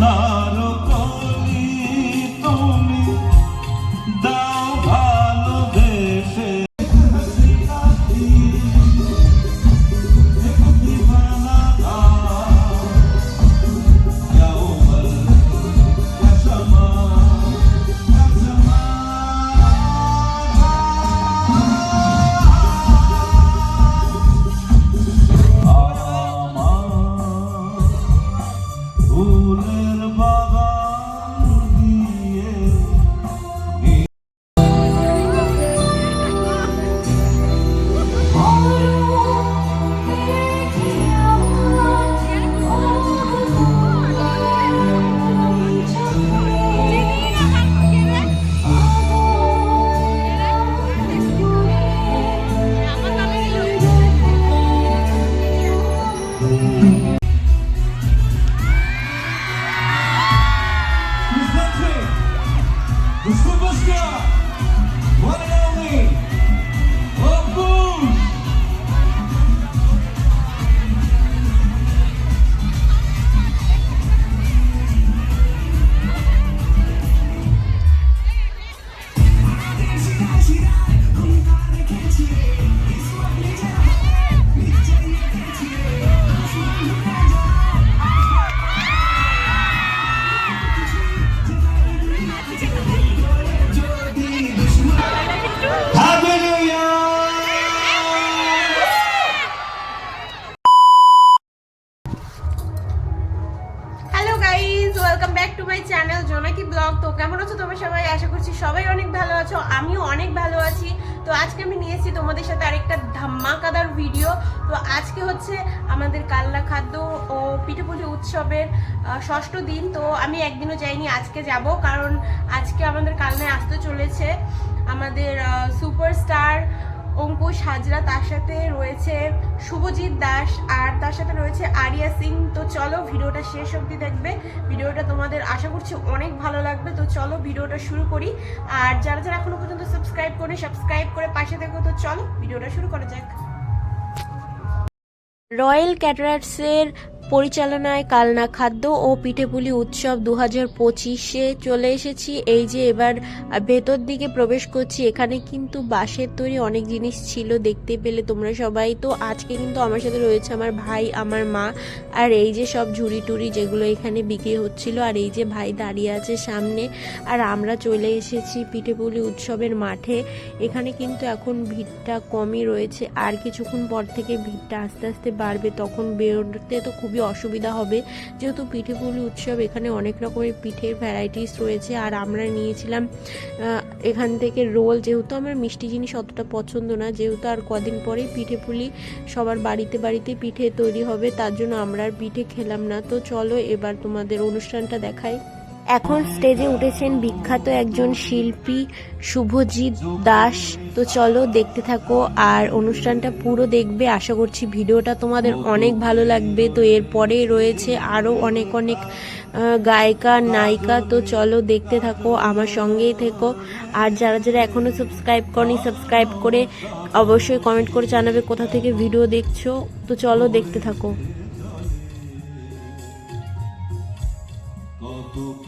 love. Welcome back to my channel Jonaki blog তো কেমন আছো তোমরা সবাই? আশা করছি সবাই অনেক ভালো আছো, আমিও অনেক ভালো আছি। তো আজকে আমি নিয়েছি তোমাদের সাথে আরেকটা ধামাকাদার ভিডিও তো আজকে হচ্ছে আমাদের কাল্লা খাদ্য ও পিঠেপুলি উৎসবের ষষ্ঠ দিন। তো আমি একদিনও যাইনি, আজকে যাব। কারণ আজকে আমাদের কালনায় আসতে চলেছে আমাদের সুপারস্টার অঙ্কুশ হাজরা তার সাথে রয়েছে শুভজিৎ দাস আর তার সাথে রয়েছে আরিয়া সিং। তো চলো ভিডিওটা শেষ অবধি দেখবে। ভিডিওটা তোমাদের আশা করছি অনেক ভালো লাগবে। তো চলো ভিডিওটা শুরু করি। আর যারা যারা এখনও পর্যন্ত সাবস্ক্রাইব করে সাবস্ক্রাইব করে পাশে দেখো তো চলো ভিডিওটা শুরু করা যাক। রয়্যাল ক্যাটারার্সের পরিচালনায় কালনা খাদ্য ও পিঠেপুলি উৎসব দু হাজার পঁচিশে চলে এসেছি। এই যে এবার ভেতর দিকে প্রবেশ করছি, এখানে কিন্তু বাঁশের তৈরি অনেক জিনিস ছিল, দেখতে পেলে তোমরা সবাই। তো আজকে কিন্তু আমার সাথে রয়েছে আমার ভাই, আমার মা, আর এই যে সব ঝুড়ি টুড়ি যেগুলো এখানে বিক্রি হচ্ছিল, আর এই যে ভাই দাঁড়িয়ে আছে সামনে। আর আমরা চলে এসেছি পিঠেপুলি উৎসবের মাঠে। এখানে কিন্তু এখন ভিড়টা কমই রয়েছে, আর কিছুক্ষণ পর থেকে ভিড়টা আস্তে আস্তে বাড়বে, তখন বেরোতে তো খুবই অসুবিধা হবে। যেহেতু পিঠেপুলি উৎসব, এখানে অনেক রকমের পিঠের ভ্যারাইটিস রয়েছে। আর আমরা নিয়েছিলাম এখান থেকে রোল। যেহেতু আমার মিষ্টি জিনিস অতটা পছন্দ না, যেহেতু আর কদিন পরেই পিঠেপুলি সবার বাড়িতে বাড়িতে পিঠে তৈরি হবে, তার জন্য আমরা আর পিঠে খেলাম না। তো চলো এবার তোমাদের অনুষ্ঠানটা দেখাই। এখন স্টেজে উঠেছেন বিখ্যাত একজন শিল্পী শুভজিৎ দাস। তো চলো দেখতে থাকো আর অনুষ্ঠানটা পুরো দেখবে। আশা করছি ভিডিওটা তোমাদের অনেক ভালো লাগবে। তো এরপরে রয়েছে আরও অনেক অনেক গায়িকা, নায়িকা। তো চলো দেখতে থাকো, আমার সঙ্গেই থেকো। আর যারা যারা এখনও সাবস্ক্রাইব করনি সাবস্ক্রাইব করে অবশ্যই কমেন্ট করে জানাবে কোথা থেকে ভিডিও দেখছ। তো চলো দেখতে থাকো।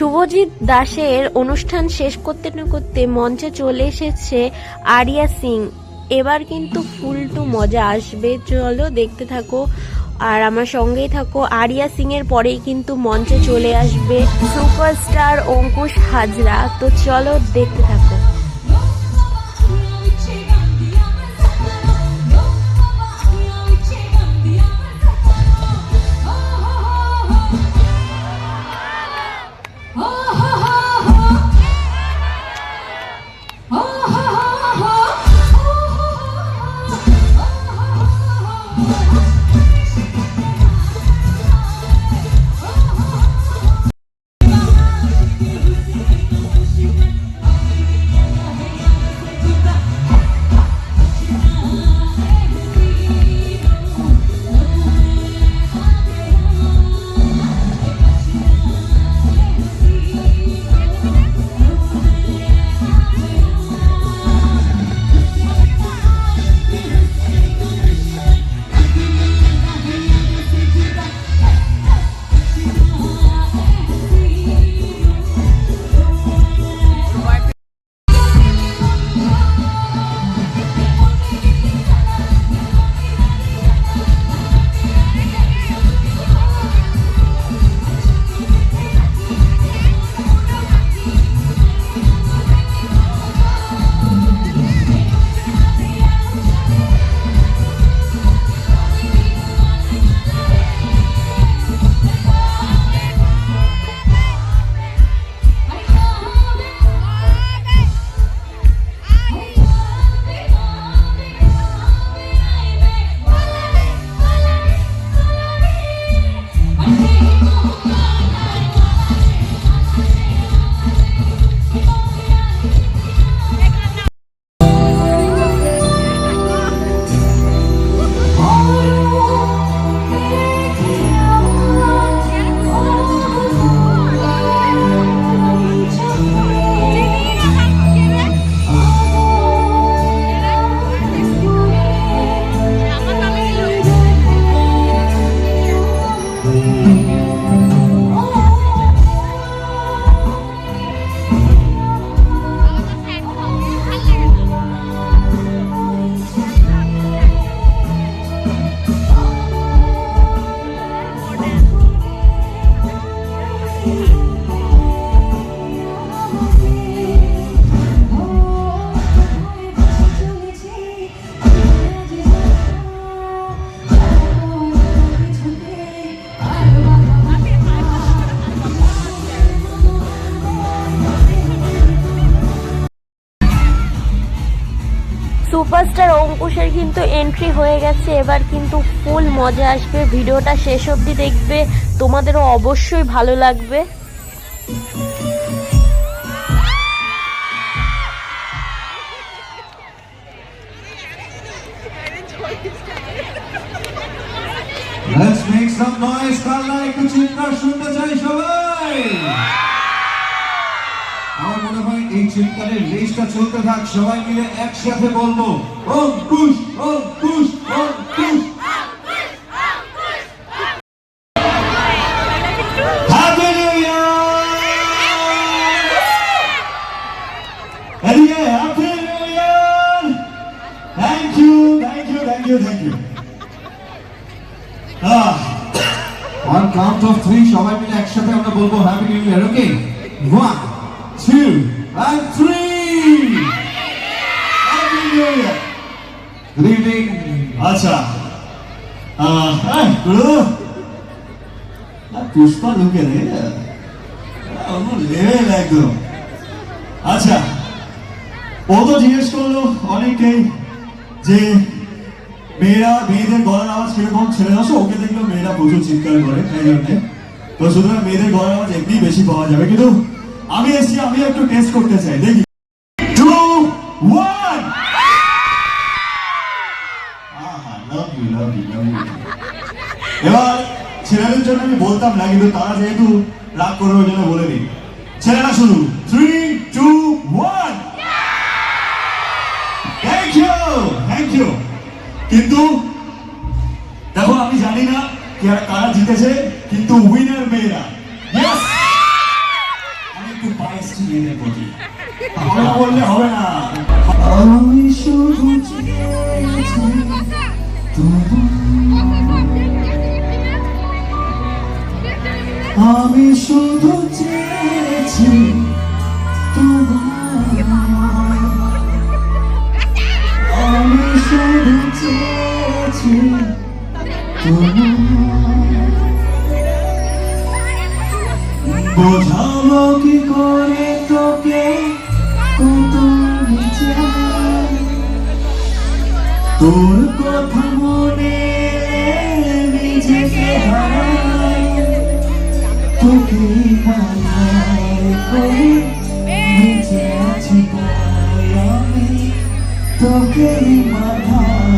শুভজিৎ দাসের অনুষ্ঠান শেষ করতে না করতে মঞ্চে চলে এসেছে আরিয়া সিং। এবার কিন্তু ফুল টু মজা আসবে। চলো দেখতে থাকো আর আমার সঙ্গেই থাকো। আরিয়া সিং এর পরেই কিন্তু মঞ্চে চলে আসবে সুপারস্টার অঙ্কুশ হাজরা। তো চলো দেখতে থাকো। সুপারস্টার অঙ্কুশের কিন্তু এন্ট্রি হয়ে গেছে। এবার কিন্তু ফুল মজা আসবে। ভিডিওটা শেষ অবধি দেখবে। তোমাদেরও অবশ্যই ভালো লাগবে। এই চিৎকারের রেসটা চলতে থাক সবাই মিলে একসাথে বলব Happy New Year! Thank you. Ah, সবাই মিলে একসাথে আমরা বলব happy new year good evening আচ্ছা গুরু। পুষ্পা ঢুকে রে। অন্য লেভেল একদম। আচ্ছা। ও তো জিজ্ঞেস করল অনেকেই যে মেয়েরা, মেয়েদের গলার আওয়াজ কীরকম? ছেড়ে আসো, ওকে দেখলেও মেয়েরা প্রচুর চিৎকার করে, এই জন্যে। তো সুতরাং মেয়েদের গলার আওয়াজ এমনি বেশি পাওয়া যাবে, কিন্তু আমি এসছি আমি একটু টেস্ট করতে চাই, দেখি। টু ওয়ান এবার ছেলেদের জন্য আমি বলতাম না, কিন্তু তারা যেহেতু রাগ করবে জন্য বলে দিই। ছেলেরা three two one thank you thank you কিন্তু, দেখো, আমি জানি না কারা জিতেছে, কিন্তু উইনার আমি শুধু চেয়েছি আমি শুধু চেয়েছি বোঝাবো কি করে তোকে? কত তোর কথা মনে নিজেকে হারা নিজে আছে তোকে মাথা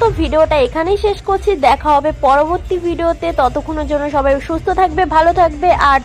মতো ভিডিওটা এখানেই শেষ করছি। দেখা হবে পরবর্তী ভিডিওতে। ততক্ষণের জন্য সবাই সুস্থ থাকবে, ভালো থাকবে, আর